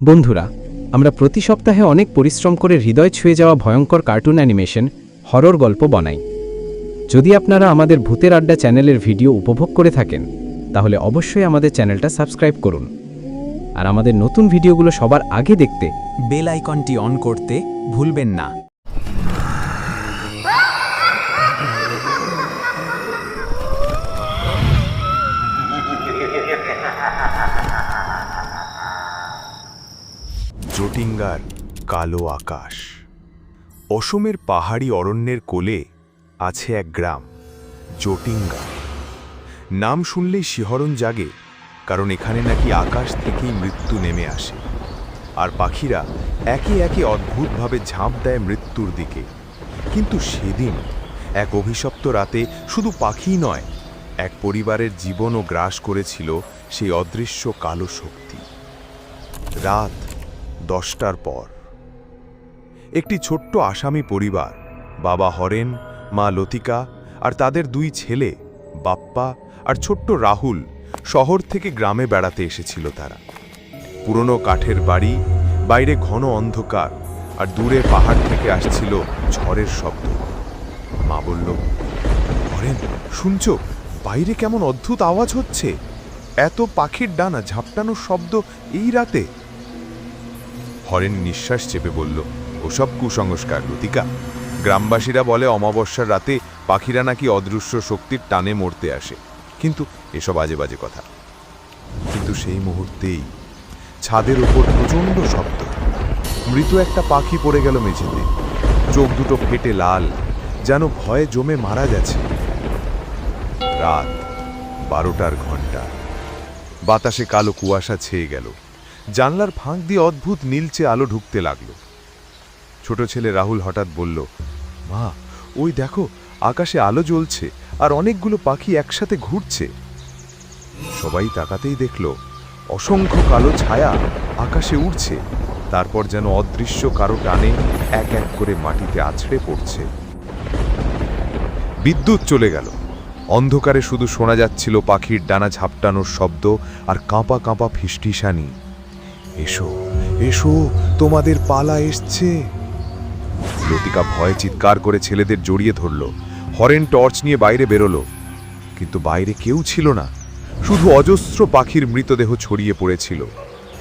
বন্ধুরা, আমরা প্রতি সপ্তাহে অনেক পরিশ্রম করে হৃদয় ছুঁয়ে যাওয়া ভয়ঙ্কর কার্টুন অ্যানিমেশন, হরর গল্প বানাই। যদি আপনারা আমাদের ভূতের আড্ডা চ্যানেলের ভিডিও উপভোগ করে থাকেন, তাহলে অবশ্যই আমাদের চ্যানেলটা সাবস্ক্রাইব করুন। আর আমাদের নতুন ভিডিওগুলো সবার আগে দেখতে বেল আইকনটি অন করতে ভুলবেন না। জটিঙ্গার কালো আকাশ। অসমের পাহাড়ি অরণ্যের কোলে আছে এক গ্রাম জটিঙ্গা নাম শুনলেই শিহরণ জাগে, কারণ এখানে নাকি আকাশ থেকেই মৃত্যু নেমে আসে। আর পাখিরা একে একে অদ্ভুতভাবে ঝাঁপ দেয় মৃত্যুর দিকে। কিন্তু সেদিন এক অভিশপ্ত রাতে শুধু পাখিই নয়, এক পরিবারের জীবনও গ্রাস করেছিল সেই অদৃশ্য কালো শক্তি। রাত দশটার পর। একটি ছোট্ট আসামি পরিবার, বাবা হরেন, মা লতিকা আর তাদের দুই ছেলে, বাপ্পা আর ছোট্ট রাহুল, শহর থেকে গ্রামে বেড়াতে এসেছিল তারা। পুরনো কাঠের বাড়ি, বাইরে ঘন অন্ধকার আর দূরে পাহাড় থেকে আসছিল ঝড়ের শব্দ। মা বলল, হরেন, শুনছো? বাইরে কেমন অদ্ভুত আওয়াজ হচ্ছে। এত পাখির ডানা ঝাপটানোর শব্দ এই রাতে। হরেন নিঃশ্বাস চেপে বলল, ওসব কুসংস্কার, লতিকা। গ্রামবাসীরা বলে অমাবস্যার রাতে পাখিরা নাকি অদৃশ্য শক্তির টানে মরতে আসে। কিন্তু এসব আজে বাজে কথা। কিন্তু সেই মুহূর্তেই ছাদের ওপর প্রচণ্ড শব্দ। মৃত একটা পাখি পড়ে গেল মেঝেতে। চোখ দুটো ফেটে লাল, যেন ভয়ে জমে মারা গেছে। রাত বারোটার ঘণ্টা বাতাসে কালো কুয়াশা ছেয়ে গেল। জানলার ফাঁক দিয়ে অদ্ভুত নীলচে আলো ঢুকতে লাগল। ছোট ছেলে রাহুল হঠাৎ বলল, মা, ওই দেখো, আকাশে আলো জ্বলছে আর অনেকগুলো পাখি একসাথে ঘুরছে। সবাই তাকাতেই দেখল, অসংখ্য কালো ছায়া আকাশে উড়ছে, তারপর যেন অদৃশ্য কারও টানে এক এক করে মাটিতে আছড়ে পড়ছে। বিদ্যুৎ চলে গেল। অন্ধকারে শুধু শোনা যাচ্ছিল পাখির ডানা ঝাপটানোর শব্দ আর কাঁপা কাঁপা ফিসফিসানি। এসো এসো, তোমাদের পালা এসছে। লতিকা ভয়ে চিৎকার করে ছেলেদের জড়িয়ে ধরল। হরেন টর্চ নিয়ে বাইরে বেরোলো। কিন্তু বাইরে কেউ ছিল না। শুধু অজস্র পাখির মৃতদেহ ছড়িয়ে পড়েছিল।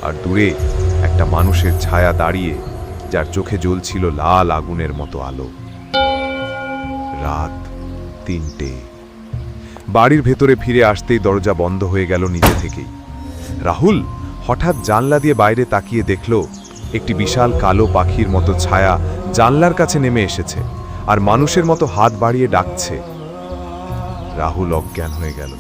আর দূরে একটা মানুষের ছায়া দাঁড়িয়ে, যার চোখে জ্বলছিল লাল আগুনের মতো আলো। রাত তিনটে। বাড়ির ভেতরে ফিরে আসতেই দরজা বন্ধ হয়ে গেল নিজে থেকেই। রাহুল? হঠাৎ জানলা দিয়ে বাইরে তাকিয়ে দেখল, একটি বিশাল কালো পাখির মতো ছায়া জানলার কাছে নেমে এসেছে আর মানুষের মতো হাত বাড়িয়ে ডাকছে। রাহুল অজ্ঞান হয়ে গেল।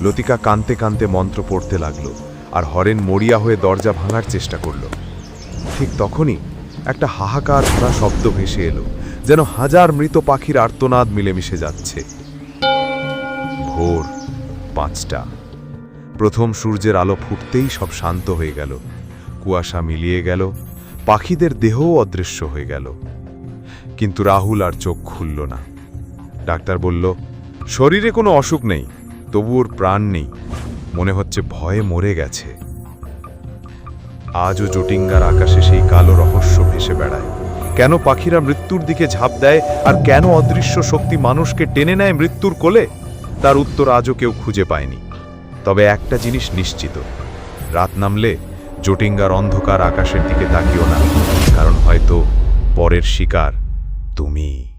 লতিকা কানতে কানতে মন্ত্র পড়তে লাগল আর হরেন মরিয়া হয়ে দরজা ভাঙার চেষ্টা করল। ঠিক তখনই একটা হাহাকার ভরা শব্দ ভেসে এলো, যেন হাজার মৃত পাখির আর্তনাদ মিলেমিশে যাচ্ছে। ভোর পাঁচটা। প্রথম সূর্যের আলো ফুটতেই সব শান্ত হয়ে গেল। কুয়াশা মিলিয়ে গেল। পাখিদের দেহও অদৃশ্য হয়ে গেল। কিন্তু রাহুল আর চোখ খুলল না। ডাক্তার বলল, শরীরে কোনো অসুখ নেই, তবু ওর প্রাণ নেই। মনে হচ্ছে ভয়ে মরে গেছে। আজও জটিঙ্গার আকাশে সেই কালো রহস্য ভেসে বেড়ায়। কেন পাখিরা মৃত্যুর দিকে ঝাঁপ দেয় আর কেন অদৃশ্য শক্তি মানুষকে টেনে নেয় মৃত্যুর কোলে? তার উত্তর আজও কেউ খুঁজে পায়নি। তবে একটা জিনিস নিশ্চিত রাত নামলে জটিঙ্গার অন্ধকার আকাশের দিকে তাকিও না কারণ হয়তো পরের শিকার তুমি।